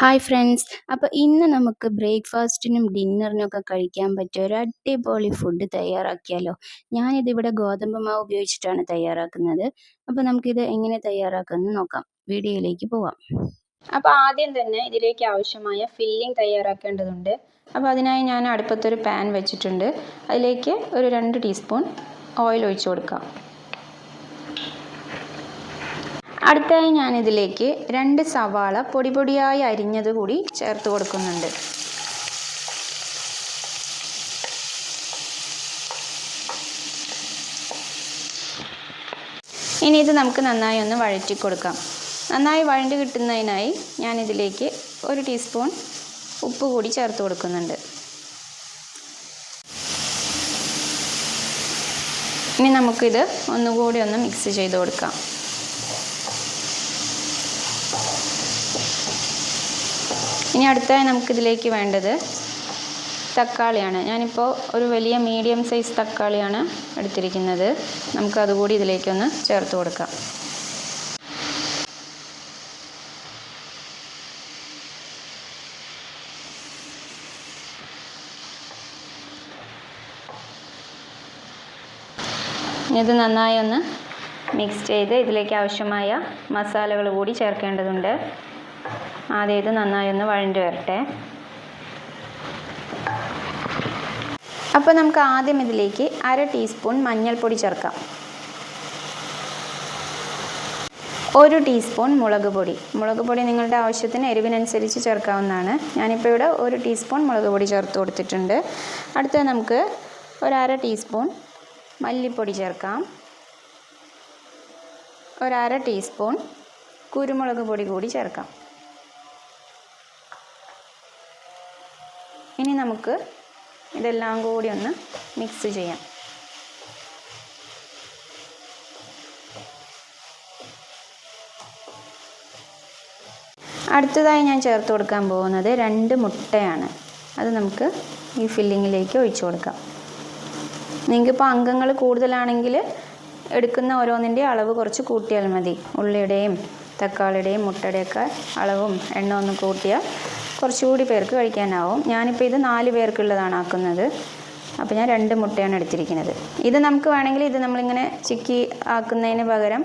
Hi friends അപ്പോൾ ഇന്ന് നമുക്ക് ബ്രേക്ക്ഫാസ്റ്റിനും ഡിന്നറിനും ഒക്കെ കഴിക്കാൻ പറ്റിയ ഒരു അടിപൊളി ഫുഡ് തയ്യാറാക്കിയാലോ? ഞാനിതിവിടെ ഗോതമ്പ് മാവ് ഉപയോഗിച്ചിട്ടാണ് തയ്യാറാക്കുന്നത്. അപ്പോൾ നമുക്കിത് എങ്ങനെ തയ്യാറാക്കുമെന്ന് നോക്കാം. വീഡിയോയിലേക്ക് പോവാം. അപ്പോൾ ആദ്യം തന്നെ ഇതിലേക്ക് ആവശ്യമായ ഫില്ലിംഗ് തയ്യാറാക്കേണ്ടതുണ്ട്. അപ്പോൾ അതിനായി ഞാൻ അടുപ്പത്തൊരു പാൻ വെച്ചിട്ടുണ്ട്. അതിലേക്ക് ഒരു രണ്ട് ടീസ്പൂൺ ഓയിൽ ഒഴിച്ചു കൊടുക്കാം. അടുത്തായി ഞാനിതിലേക്ക് രണ്ട് സവാള പൊടി പൊടിയായി അരിഞ്ഞത് കൂടി ചേർത്ത് കൊടുക്കുന്നുണ്ട്. ഇനി ഇത് നമുക്ക് നന്നായി ഒന്ന് വഴറ്റി കൊടുക്കാം. നന്നായി വഴണ്ടി കിട്ടുന്നതിനായി ഞാനിതിലേക്ക് ഒരു ടീസ്പൂൺ ഉപ്പ് കൂടി ചേർത്ത് കൊടുക്കുന്നുണ്ട്. ഇനി നമുക്കിത് ഒന്നുകൂടി ഒന്ന് മിക്സ് ചെയ്ത് കൊടുക്കാം. ഇനി അടുത്തായി നമുക്കിതിലേക്ക് വേണ്ടത് തക്കാളിയാണ്. ഞാനിപ്പോൾ ഒരു വലിയ മീഡിയം സൈസ് തക്കാളിയാണ് എടുത്തിരിക്കുന്നത്. നമുക്ക് അതുകൂടി ഇതിലേക്കൊന്ന് ചേർത്ത് കൊടുക്കാം. ഇത് നന്നായി ഒന്ന് മിക്സ് ചെയ്ത് ഇതിലേക്ക് ആവശ്യമായ മസാലകൾ കൂടി ചേർക്കേണ്ടതുണ്ട്. ആദ്യം ഇത് നന്നായി ഒന്ന് വഴണ്ടി വരട്ടെ. അപ്പോൾ നമുക്ക് ആദ്യം ഇതിലേക്ക് അര ടീസ്പൂൺ മഞ്ഞൾപ്പൊടി ചേർക്കാം. ഒരു ടീസ്പൂൺ മുളക് പൊടി. മുളക് പൊടി നിങ്ങളുടെ ആവശ്യത്തിന് എരിവിനനുസരിച്ച് ചേർക്കാവുന്നതാണ്. ഞാനിപ്പോൾ ഇവിടെ ഒരു ടീസ്പൂൺ മുളക് പൊടി ചേർത്ത് കൊടുത്തിട്ടുണ്ട്. അടുത്ത നമുക്ക് ഒരു അര ടീസ്പൂൺ മല്ലിപ്പൊടി ചേർക്കാം. ഒരര ടീസ്പൂൺ കുരുമുളക് പൊടി കൂടി ചേർക്കാം. ഇനി നമുക്ക് ഇതെല്ലാം കൂടി ഒന്ന് മിക്സ് ചെയ്യാം. അടുത്തതായി ഞാൻ ചേർത്ത് കൊടുക്കാൻ പോകുന്നത് രണ്ട് മുട്ടയാണ്. അത് നമുക്ക് ഈ ഫില്ലിങ്ങിലേക്ക് ഒഴിച്ചു കൊടുക്കാം. നിങ്ങൾക്കിപ്പോൾ അംഗങ്ങൾ കൂടുതലാണെങ്കിൽ എടുക്കുന്ന ഓരോന്നിന്റെ അളവ് കുറച്ച് കൂട്ടിയാൽ മതി. ഉള്ളിയുടെയും തക്കാളിയുടെയും മുട്ടയുടെയൊക്കെ അളവും എണ്ണ ഒന്ന് കൂട്ടിയാൽ കുറച്ചുകൂടി പേർക്ക് കഴിക്കാനാവും. ഞാനിപ്പോൾ ഇത് നാല് പേർക്കുള്ളതാണ് ആക്കുന്നത്. അപ്പോൾ ഞാൻ രണ്ട് മുട്ടയാണ് എടുത്തിരിക്കുന്നത്. ഇത് നമുക്ക് വേണമെങ്കിൽ ഇത് നമ്മളിങ്ങനെ ചിക്കി ആക്കുന്നതിന് പകരം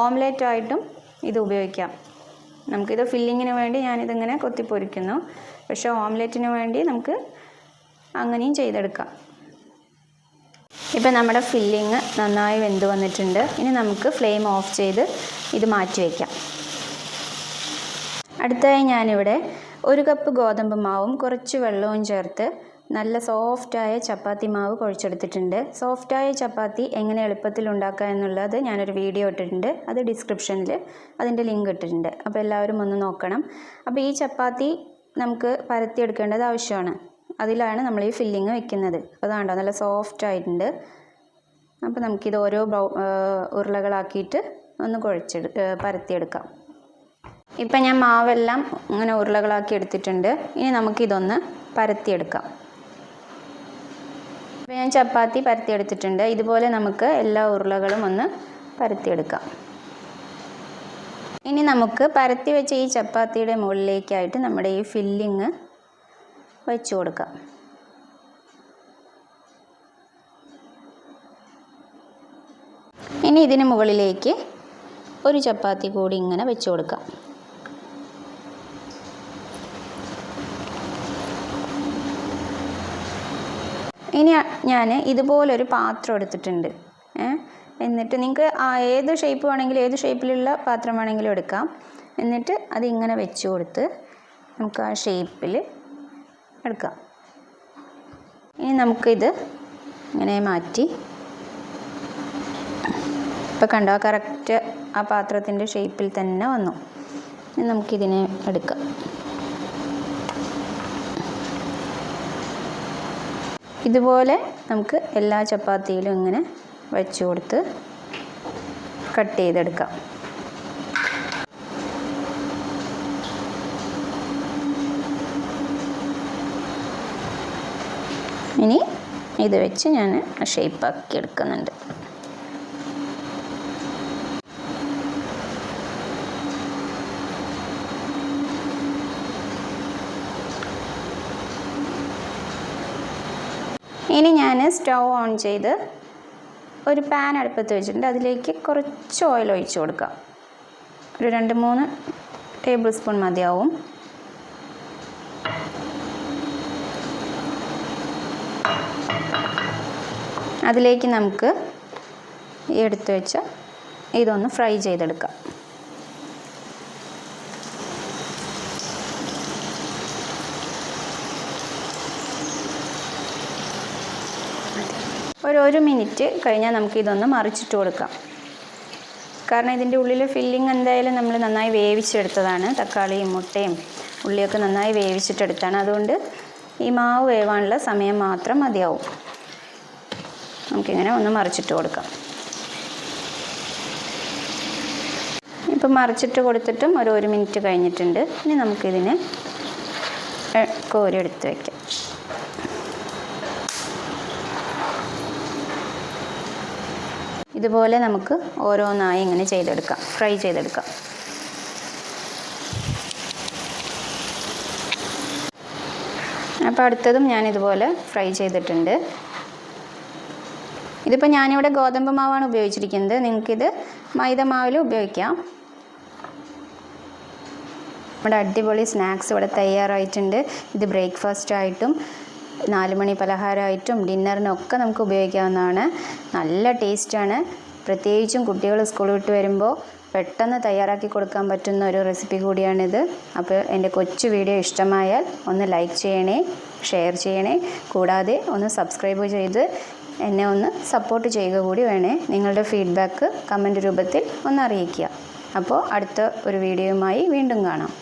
ഓംലെറ്റ് ആയിട്ടും ഇത് ഉപയോഗിക്കാം. നമുക്കിത് ഫില്ലിങ്ങിന് വേണ്ടി ഞാനിതിങ്ങനെ കൊത്തിപ്പൊരിക്കുന്നു പക്ഷേ ഓംലെറ്റിന് വേണ്ടി നമുക്ക് അങ്ങനെയും ചെയ്തെടുക്കാം. ഇപ്പം നമ്മുടെ ഫില്ലിങ് നന്നായി വെന്ത് വന്നിട്ടുണ്ട്. ഇനി നമുക്ക് ഫ്ലെയിം ഓഫ് ചെയ്ത് ഇത് മാറ്റി വയ്ക്കാം അടുത്തായി ഞാനിവിടെ ഒരു കപ്പ് ഗോതമ്പ് മാവും കുറച്ച് വെള്ളവും ചേർത്ത് നല്ല സോഫ്റ്റായ ചപ്പാത്തി മാവ് കുഴച്ചെടുത്തിട്ടുണ്ട് സോഫ്റ്റായ ചപ്പാത്തി എങ്ങനെ എളുപ്പത്തിൽ ഉണ്ടാക്കുക എന്നുള്ളത് ഞാനൊരു വീഡിയോ ഇട്ടിട്ടുണ്ട്. അത് ഡിസ്ക്രിപ്ഷനിൽ അതിന്റെ ലിങ്ക് ഇട്ടിട്ടുണ്ട്. അപ്പോൾ എല്ലാവരും ഒന്ന് നോക്കണം. അപ്പോൾ ഈ ചപ്പാത്തി നമുക്ക് പരത്തിയെടുക്കേണ്ടത് ആവശ്യമാണ്. അതിലാണ് നമ്മൾ ഈ ഫില്ലിങ് വെക്കുന്നത്. അപ്പോൾ അതാണ്ടോ നല്ല സോഫ്റ്റ് ആയിട്ടുണ്ട്. അപ്പോൾ നമുക്കിത് ഓരോ ഉരുളകളാക്കിയിട്ട് ഒന്ന് കുഴച്ചെടു പരത്തിയെടുക്കാം. ഇപ്പം ഞാൻ മാവെല്ലാം ഇങ്ങനെ ഉരുളകളാക്കി എടുത്തിട്ടുണ്ട്. ഇനി നമുക്കിതൊന്ന് പരത്തിയെടുക്കാം. ഇപ്പം ഞാൻ ചപ്പാത്തി പരത്തിയെടുത്തിട്ടുണ്ട്. ഇതുപോലെ നമുക്ക് എല്ലാ ഉരുളകളും ഒന്ന് പരത്തിയെടുക്കാം. ഇനി നമുക്ക് പരത്തി വെച്ച ഈ ചപ്പാത്തിയുടെ മുകളിലേക്കായിട്ട് നമ്മുടെ ഈ ഫില്ലിങ് വെച്ചു കൊടുക്കാം. ഇനി ഇതിന് മുകളിലേക്ക് ഒരു ചപ്പാത്തി കൂടി ഇങ്ങനെ വെച്ച് കൊടുക്കാം. ഇനി ഞാൻ ഇതുപോലൊരു പാത്രം എടുത്തിട്ടുണ്ട്. എന്നിട്ട് നിങ്ങൾക്ക് ഏത് ഷേപ്പ് വേണമെങ്കിലും ഏത് ഷേപ്പിലുള്ള പാത്രം വേണമെങ്കിലും എടുക്കാം. എന്നിട്ട് അതിങ്ങനെ വെച്ച് കൊടുത്ത് നമുക്ക് ആ ഷേപ്പിൽ എടുക്കാം. ഇനി നമുക്കിത് ഇങ്ങനെ മാറ്റി. ഇപ്പോൾ കണ്ടോ കറക്റ്റ് ആ പാത്രത്തിന്റെ ഷേപ്പിൽ തന്നെ വന്നു. നമുക്കിതിനെ എടുക്കാം. ഇതുപോലെ നമുക്ക് എല്ലാ ചപ്പാത്തിയിലും ഇങ്ങനെ വെച്ച് കൊടുത്ത് കട്ട് ചെയ്തെടുക്കാം. ഇനി ഇത് വെച്ച് ഞാൻ ഷേപ്പാക്കി എടുക്കുന്നുണ്ട്. ഇനി ഞാൻ സ്റ്റൗ ഓൺ ചെയ്ത് ഒരു പാൻ അടുപ്പത്ത് വെച്ചിട്ടുണ്ട്. അതിലേക്ക് കുറച്ച് ഓയിൽ ഒഴിച്ച് കൊടുക്കാം. ഒരു രണ്ട് മൂന്ന് ടേബിൾ സ്പൂൺ മതിയാവും. അതിലേക്ക് നമുക്ക് എടുത്തു വെച്ച ഇതൊന്ന് ഫ്രൈ ചെയ്തെടുക്കാം. ഒരു ഒരു മിനിറ്റ് കഴിഞ്ഞാൽ നമുക്ക് ഇതൊന്ന് മറിച്ചിട്ട് കൊടുക്കാം. കാരണം ഇതിന്റെ ഉള്ളിൽ ഫില്ലിംഗ് എന്തായാലും നമ്മൾ നന്നായി വേവിച്ചെടുത്തതാണ്. തക്കാളിയും മുട്ടയും ഉള്ളിയൊക്കെ നന്നായി വേവിച്ചിട്ടെടുത്താണ്. അതുകൊണ്ട് ഈ മാവ് വേവാനുള്ള സമയം മാത്രം മതിയാവും. നമുക്കിങ്ങനെ ഒന്ന് മറിച്ചിട്ട് കൊടുക്കാം. ഇപ്പം മറിച്ചിട്ട് കൊടുത്തിട്ടും ഒരു ഒരു മിനിറ്റ് കഴിഞ്ഞിട്ടുണ്ട്. ഇനി നമുക്കിതിനെ കോരി എടുത്ത് വയ്ക്കാം ഇതുപോലെ നമുക്ക് ഓരോന്നായി ഇങ്ങനെ ചെയ്തെടുക്കാം. ഫ്രൈ ചെയ്തെടുക്കാം. അപ്പോൾ അടുത്തതും ഞാൻ ഇതുപോലെ ഫ്രൈ ചെയ്തിട്ടുണ്ട്. ഇതിപ്പോൾ ഞാനിവിടെ ഗോതമ്പ് മാവാണ് ഉപയോഗിച്ചിരിക്കുന്നത്. നിങ്ങൾക്കിത് മൈദ മാവിൽ ഉപയോഗിക്കാം. നമ്മുടെ അടിപൊളി സ്നാക്സ് ഇവിടെ തയ്യാറായിട്ടുണ്ട്. ഇത് ബ്രേക്ക്ഫാസ്റ്റ് ആയിട്ടും നാല് മണി പലഹാരമായിട്ടും ഡിന്നറിനൊക്കെ നമുക്ക് ഉപയോഗിക്കാവുന്നതാണ്. നല്ല ടേസ്റ്റാണ്. പ്രത്യേകിച്ചും കുട്ടികൾ സ്കൂൾ വിട്ട് വരുമ്പോൾ പെട്ടെന്ന് തയ്യാറാക്കി കൊടുക്കാൻ പറ്റുന്ന ഒരു റെസിപ്പി കൂടിയാണിത്. അപ്പോൾ എന്റെ കൊച്ചു വീഡിയോ ഇഷ്ടമായാൽ ഒന്ന് ലൈക്ക് ചെയ്യണേ ഷെയർ ചെയ്യണേ കൂടാതെ ഒന്ന് സബ്സ്ക്രൈബ് ചെയ്ത് എന്നെ ഒന്ന് സപ്പോർട്ട് ചെയ്യുക കൂടി വേണേ. നിങ്ങളുടെ ഫീഡ്ബാക്ക് കമന്റ് രൂപത്തിൽ ഒന്ന് അറിയിക്കുക. അപ്പോൾ അടുത്ത ഒരു വീഡിയോയുമായി വീണ്ടും കാണാം.